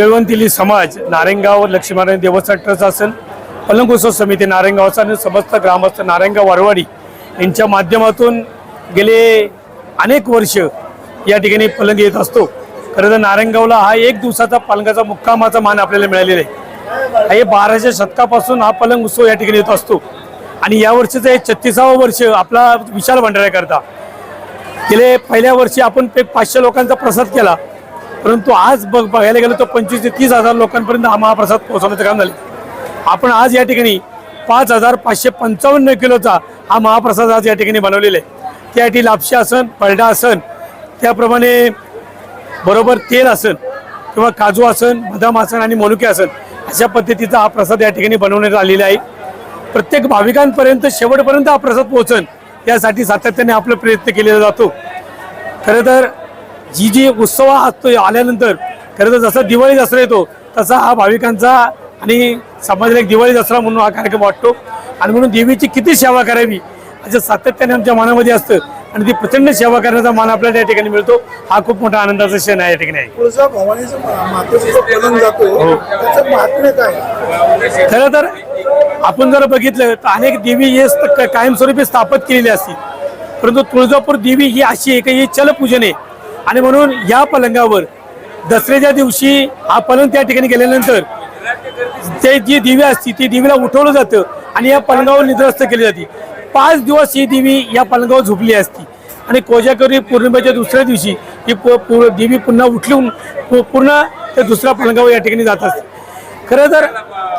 केळवंतिली समाज नारेंगाव लक्ष्मीनारायण देवस्थान ट्रस्ट असेल पलंग उत्सव समिती नारायणगावचा आणि समस्त ग्रामस्थ नारायणगाव वारवाडी यांच्या माध्यमातून गेले अनेक वर्ष या ठिकाणी पलंग येत असतो. खरं तर नारायणगावला हा एक दिवसाचा पलंगाचा मुक्कामाचा मान आपल्याला मिळालेला आहे. हे बाराशे शतकापासून हा पलंग उत्सव या ठिकाणी येत असतो. आणि या वर्षीचं हे छत्तीसावं वर्ष आपला विशाल भंडाऱ्याकरता गेले पहिल्या वर्षी आपण पे पाचशे लोकांचा प्रसाद केला. परंतु आज बघ बघायला गेलं तर पंचवीस ते तीस हजार लोकांपर्यंत हा महाप्रसाद पोहोचवण्याचं काम झाले आपण आज या ठिकाणी पाच हजार पाचशे पंचावन्न किलोचा हा महाप्रसाद आज या ठिकाणी बनवलेला आहे. त्यासाठी लापशी आसन पळडा आसन त्याप्रमाणे बरोबर तेल आसन किंवा काजू आसन बदाम आसन आणि मनुके आसन अशा पद्धतीचा हा प्रसाद या ठिकाणी बनवण्यात आलेला आहे. प्रत्येक भाविकांपर्यंत शेवटपर्यंत हा प्रसाद पोहोचन यासाठी सातत्याने आपला प्रयत्न केलेला जातो. खरं तर जी जी उत्सव हा असतो आल्यानंतर. खरं तर जसा दिवाळी दसरा येतो तसा हा भाविकांचा आणि समाजाला एक दिवाळी दसरा म्हणून हा कार्यक्रम वाटतो. आणि म्हणून देवीची किती सेवा करावी असं सातत्याने आमच्या मनामध्ये असतं. आणि ती प्रचंड सेवा करण्याचा मान आपल्याला या ठिकाणी मिळतो. हा खूप मोठा आनंदाचा क्षण आहे या ठिकाणी. आहे काय? खरं तर आपण जर बघितलं तर अनेक देवी हे कायमस्वरूपी स्थापित केलेली असतील. परंतु तुळजापूर देवी ही अशी एक ही चलपूजन आहे. आणि म्हणून या पलंगावर दसऱ्याच्या दिवशी हा पलंग त्या ठिकाणी गेल्यानंतर ते जी दिवी असती ती देवीला उठवलं जातं आणि या पलंगावर निद्रस्त केली जाते. पाच दिवस ही देवी या पलंगावर झोपली असती. आणि कोजागरी पौर्णिमेच्या दुसऱ्या दिवशी ही पु- पु- देवी पुन्हा उठलून पु- पूर्ण त्या दुसऱ्या पलंगावर या ठिकाणी जात असते. खरं तर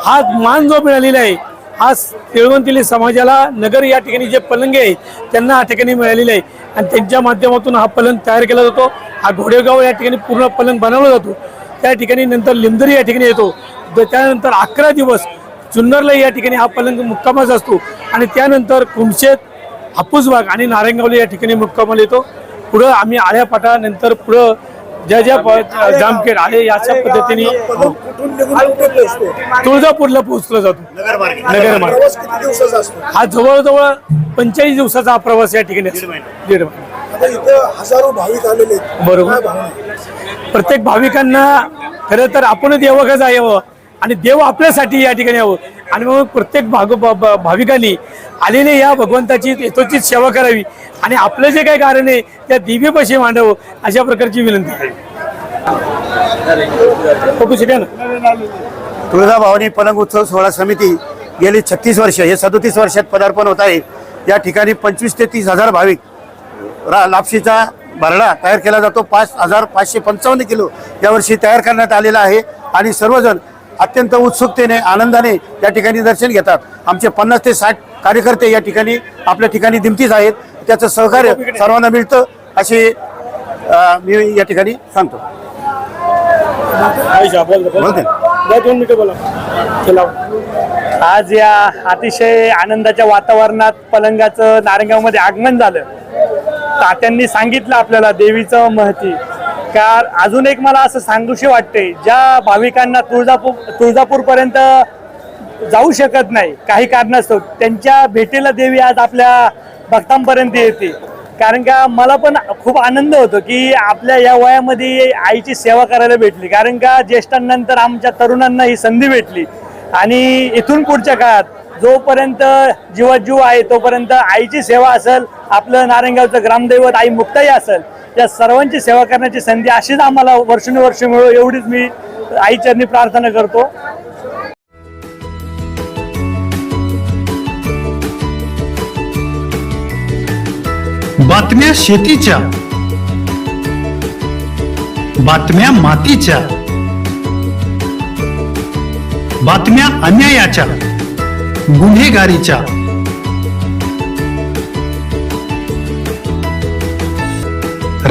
हा मान जो मिळालेला आहे आज तिळवंतिली समाजाला नगर या ठिकाणी जे पलंग आहे त्यांना या ठिकाणी मिळालेले आहे. आणि त्यांच्या माध्यमातून हा पलंग तयार केला जातो. हा घोडेगाव या ठिकाणी पूर्ण पलंग बनवला जातो. त्या ठिकाणी नंतर लिमदरी या ठिकाणी येतो. त्यानंतर अकरा दिवस जुन्नरला या ठिकाणी हा पलंग मुक्कामाचा असतो. आणि त्यानंतर कुमशेत हापूसबाग आणि नारायणगावला या ठिकाणी मुक्कामाला येतो. पुढं आम्ही आळ्यापाटा नंतर पुढं ज्या ज्या जामखेड आले याच्या पद्धतीने तुळजापूरला पोहोचला जातो. नगर मार्ग. हा जवळजवळ पंचेचाळीस दिवसाचा हा प्रवास या ठिकाणी असतो. दीड महिना. आता इथं हजारो भाविक आलेले आहेत. बरोबर. आहे? प्रत्येक भाविकांना खरं तर आपण देवघा यावं आणि देव आपल्यासाठी या ठिकाणी यावं आणि मग प्रत्येक भाग भाविकांनी आलेले या भगवंताची यथोचित सेवा करावी. आणि आपलं जे काही कारण आहे त्या दिव्यपाशी मांडावं अशा प्रकारची विनंती आहे. तुळजाभवानी पलंग उत्सव सोहळा समिती गेली छत्तीस वर्ष हे सदोतीस वर्षात पदार्पण होत आहे. या ठिकाणी पंचवीस ते तीस हजार भाविक रा लापशीचा भरडा तयार केला जातो. पाच हजार पाचशे पंचावन्न किलो यावर्षी तयार करण्यात आलेला आहे. आणि सर्वजण अत्यंत उत्सुकतेने आनंदाने या ठिकाणी दर्शन घेतात. आमचे पन्नास ते साठ कार्यकर्ते या ठिकाणी आपल्या ठिकाणी दिमतीच आहेत. त्याचं सहकार्य सर्वांना मिळतं असे मी या ठिकाणी सांगतो. आज या अतिशय आनंदाच्या वातावरणात पलंगाचं नारायणगावमध्ये आगमन झालं. तात्यांनी सांगितलं आपल्याला देवीचं महती. का अजून एक मला असं सांगूशी वाटते ज्या भाविकांना तुळजापूर तुळजापूरपर्यंत जाऊ शकत नाही काही कारणास्तव त्यांच्या भेटीला देवी आज आपल्या भक्तांपर्यंत येते. कारण का मला पण खूप आनंद होतो की आपल्या या वयामध्ये आईची सेवा करायला भेटली. कारण का ज्येष्ठांनंतर आमच्या तरुणांना ही संधी भेटली. आणि इथून पुढच्या काळात जोपर्यंत जीवाजीव आहे तोपर्यंत आईची सेवा असेल आपलं नारायणगावचं ग्रामदैवत आई मुक्ताई असेल या सर्वांची सेवा करण्याची संधी अशीच आम्हाला वर्षानुवर्ष मिळो एवढीच मी आईचरणी प्रार्थना करतो. बातम्या शेतीच्या बातम्या मातीच्या बातम्या अन्यायाच्या गुन्हेगारीच्या.